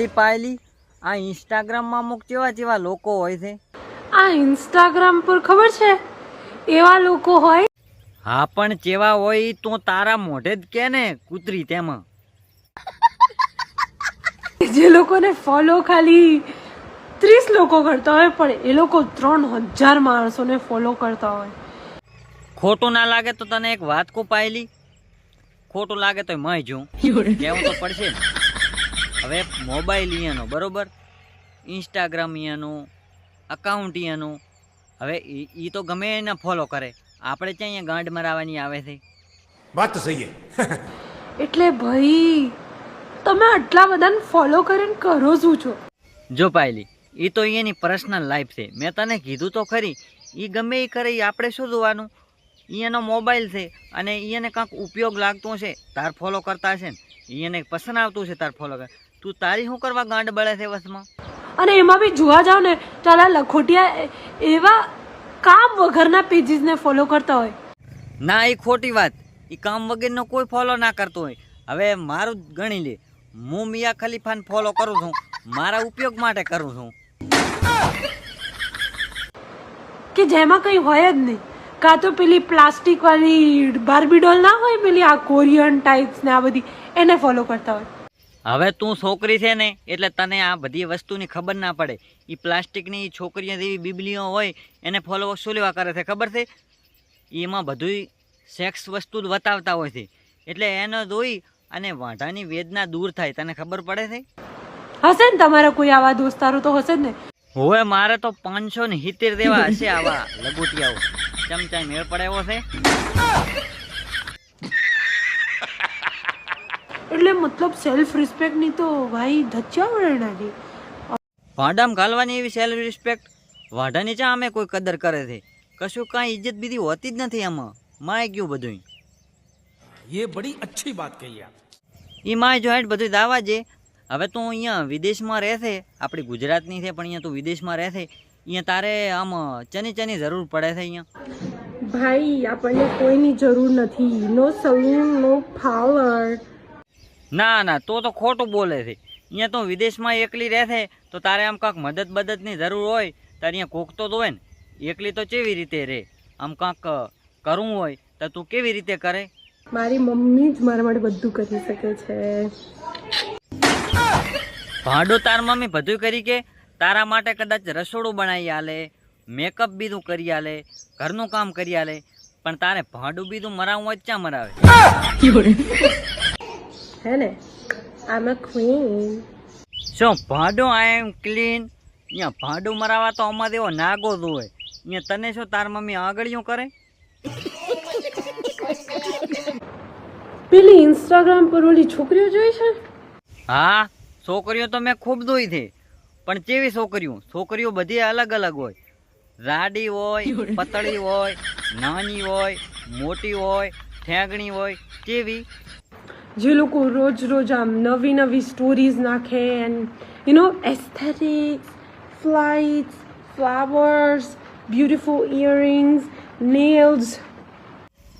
અલી પાયલી. આ ઇન્સ્ટાગ્રામમાં અમુક કેવા જેવા લોકો હોય છે. આ ઇન્સ્ટાગ્રામ પર ખબર છે? એવા લોકો હોય હા પણ જેવા હોય તો તારા મોઢે જ કે ને કૂતરી તેમાં. જે લોકોને ફોલો ખાલી ત્રીસ લોકો કરતા હોય પણ એ લોકો ત્રણ હજાર માણસોને ફોલો કરતા હોય. ખોટું ના લાગે તો તને એક વાત કો પાયલી. ખોટું લાગે તો મય જોઉં. કહેવું તો પડશે ને. હવે મોબાઈલ અહીંયાનો બરાબર? ઇન્સ્ટાગ્રામ અહીંયાનું અકાઉન્ટ અહીંયાનું હવે એ તો ગમે એને ફોલો કરે. આપણે ત્યાં અહીંયા ગાંઠ મરાવાની આવે છે? વાત સહી એટલે ભાઈ તમે આટલા બધાને ફોલો કરીને કરો શું છો? જો પાયલી એ તો એની પર્સનલ લાઈફ છે. મેં તને કીધું તો ખરી. એ ગમે એ કરે એ આપણે શું જોવાનું? એનો મોબાઈલ છે અને એને કાંઈક ઉપયોગ લાગતો છે તાર ફોલો કરતા છે ને. એને પસંદ આવતું છે તાર ફોલો કર. તું તારી શું કરવા ગાંડ બળે છે વસમાં? અને એમાં બી જોવા જાવ ને ચાલા લખોટિયા એવા કામ વગરના પેજીસને ફોલો કરતા હોય. ના એ ખોટી વાત. એ કામ વગરનો કોઈ ફોલો ના કરતો હોય. હવે મારું જ ગણી લે. હું મિયા ખલીફાને ફોલો કરું છું. મારા ઉપયોગ માટે કરું છું. કે જેમાં કંઈ હોય જ નહીં. કાં તો પેલી પ્લાસ્ટિક વાળી બાર્બી ડોલ ના હોય પેલી આ કોરિયન ટાઈપ્સ ને આ બધી એને ફોલો કરતા હોય. હવે તું છોકરી છે ને એટલે તને આ બધી વસ્તુની ખબર ના પડે. એ પ્લાસ્ટિકની છોકરીઓ જેવી બીબલીઓ હોય એને ફોલો શું લેવા કરે છે ખબર છે? એમાં બધુંય સેક્સ વસ્તુ જ બતાવતા હોય છે. એટલે એને જોઈ અને વાંઢાની વેદના દૂર થાય. તને ખબર પડે છે? હશે ને તમારા કોઈ આવા દોસ્તારો તો હશે ને? હવે મારે તો પાંચસો ને સિત્તેર દેવા હશે આવા લગોટિયાઓ. ચમચા મેળ પડે એવો છે એટલે મતલબ સેલ્ફ રિસ્પેક્ટની તો ભાઈ ધચ્ચા વળે નાખી ભાંડામાં ઘાલવાની એવી સેલ્ફ રિસ્પેક્ટ વાઢાની ચા અમે કોઈ કદર કરે છે કશું કાંઈ ઇજ્જત બીજી હોતી જ નથી આમાં માય ગયું બધું ये बड़ी अच्छी बात कही आप એ માય જોઈન્ટ બધું દાવા જે હવે તું અહીંયા વિદેશમાં રહેશે આપણી ગુજરાતની છે પણ અહીંયા તું વિદેશમાં રહેશે અહીંયા તારે આમ ચની ચની જરૂર પડે છે અહીંયા ભાઈ આપણને કોઈની જરૂર નથી નો સલૂન નો પાર્લર ના ના તો તો ખોટું બોલે છે અહીંયા તો વિદેશમાં એકલી રહેશે તો તારે આમ કાંક મદદ બદદની જરૂર હોય તારે અહીંયા કોક તો હોય ને એકલી તો કેવી રીતે રહે આમ કાંક કરવું હોય તો તું કેવી રીતે કરે મારી મમ્મી જ મારા માટે બધું કરી શકે છે ભાડો તાર મમ્મી બધું કરી કે તારા માટે કદાચ રસોડું બનાવી આલે મેકઅપ બીજું કરી આલે ઘરનું કામ કરી આલે પણ તારે ભાડું બીજું મરાવું હોય ક્યાં મરાવે હે ને? આમ અ ક્વીન શું ભાડું આઈ એમ ક્લીન અહીંયા ભાડું મરાવા તો અમારે એવો નાગો જ હોય. અહીંયા તને શું તાર મમ્મી આગળિયું કરે? પેલી ઇન્સ્ટાગ્રામ પર ઓલી છોકરીઓ જોઈ છે? હા છોકરીઓ તો મેં ખૂબ જોઈ છે. પણ કેવી છોકરીઓ? છોકરીઓ બધી અલગ અલગ હોય. રાડી હોય પતળી હોય નાની હોય મોટી હોય ઠેંગણી હોય કેવી? જે લોકો રોજ રોજ આમ નવી નવી સ્ટોરીઝ નાખે and you know aesthetics flights flowers beautiful earrings nails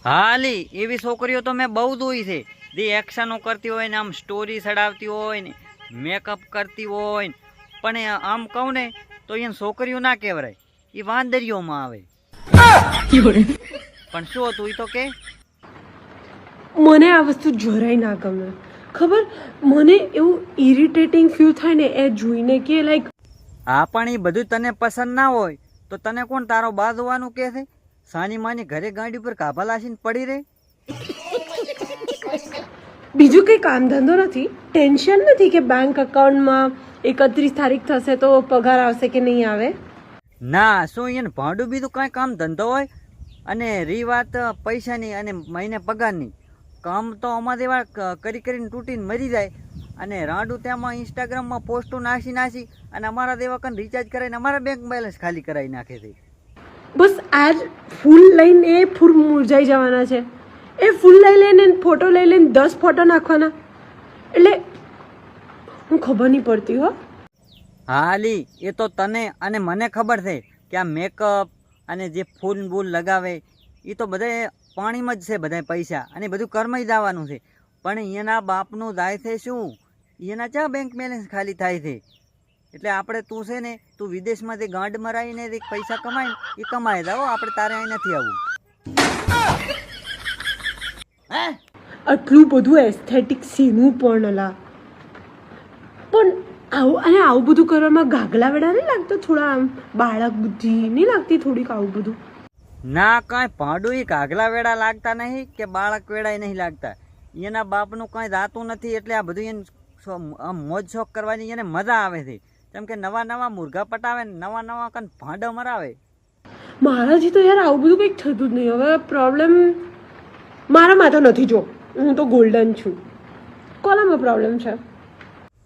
હાલી એવી છોકરીઓ તો મેં બહુ જોઈ છે. જે એક્શનો કરતી હોય ને આમ સ્ટોરી ચડાવતી હોય ને મેકઅપ કરતી હોય ને. પણ એ આમ કહું ને તો એને છોકરીઓ ના કહેવાય. એ વાંદરીઓમાં આવે. પણ શું હતું એ તો કે? મને આ વસ્તુ જરાય ના ગમે. ખબર? મને એવું ઇરિટેટિંગ ફીલ થાય ને એ જોઈને કે લાઈક હા પણ એ બધું તને પસંદ ના હોય તો તને કોણ તારો બા જોવાનું કહે છે? સાની માની ઘરે ગાડી ઉપર કાભા લાસીને પડી રહે? બીજું કંઈ કામ ધંધો નથી? ટેન્શન નથી કે બેંક અકાઉન્ટમાં એકત્રીસ તારીખ થશે તો પગાર આવશે કે નહીં આવે? ના શું એને ભાડું બીજું કાંઈ કામ ધંધો હોય? અને રી વાત પૈસાની અને મહિને પગારની. કામ તો અમારે એવા કરી કરીને તૂટીને મરી જાય. અને રાડું તેમાં ઇન્સ્ટાગ્રામમાં પોસ્ટો નાસી નાસી અને અમારા દેવા કન રિચાર્જ કરાવીને અમારા બેંક બેલેન્સ ખાલી કરાવી નાખે છે. બસ આ ફૂલ લઈને એ ફૂલ મુરઝાઈ જવાના છે. એ ફૂલ લઈ લઈને ફોટો લઈ લઈને દસ ફોટો નાખવાના. એટલે હું ખબર નહીં પડતી હો. હાલી એ તો તને અને મને ખબર છે કે આ મેકઅપ અને જે ફૂલ બૂલ લગાવે એ તો બધે પાણીમાં જ છે બધા પૈસા અને બધું કર્મ આવવાનું છે. પણ એના બાપનું જાય છે શું? એના ચા બેંક બેલેન્સ ખાલી થાય છે? એટલે આપણે તું છે ને, તું વિદેશમાંથી ગાંડ મરાવીને પૈસા કમાય એ કમાય. દાવો, આપણે તારે અહીં નથી આવવું હે? આટલું બધું એસ્થેટિક સીનું પણ અલા. પણ આવું, અને આવું બધું કરવામાં ગાગલા વેડા નહીં લાગતો? થોડા આમ બાળક બુદ્ધિ નહીં લાગતી થોડીક આવું બધું? ના કાંઈ ભાડું કાગલા વેડા લાગતા નહીં કે બાળક વેડાય નહીં લાગતા? એના બાપનું કાંઈ દાતું નથી એટલે આ બધું એને મોજ શોખ કરવાની એને મજા આવે છે. કેમ કે નવા નવા મુરઘા પટાવે ને નવા નવા કન ભાંડો મરાવે. મારાથી તો યાર આવું બધું કંઈક થતું જ નહીં. હવે પ્રોબ્લેમ મારામાં તો નથી જો. હું તો ગોલ્ડન છું. કોલામાં પ્રોબ્લેમ છે?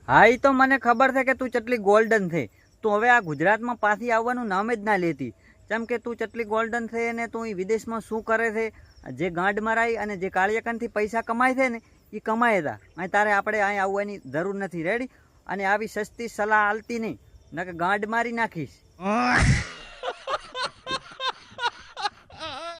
હા એ તો મને ખબર છે કે તું ચટલી ગોલ્ડન છે. તું હવે આ ગુજરાતમાં પાછી આવવાનું નામ જ ના લેતી. કેમ કે તું ચટલી ગોલ્ડન છે ને તું એ વિદેશમાં શું કરે છે? જે ગાંડ મરાઈ અને જે કાળિયાકનથી પૈસા કમાય છે ને એ કમાય હતા અહીં તારે આપણે અહીં આવવાની જરૂર નથી. રેડી અને આવી સસ્તી સલાહ આલતી નહીં. નકે ગાંડ મારી નાખીશ.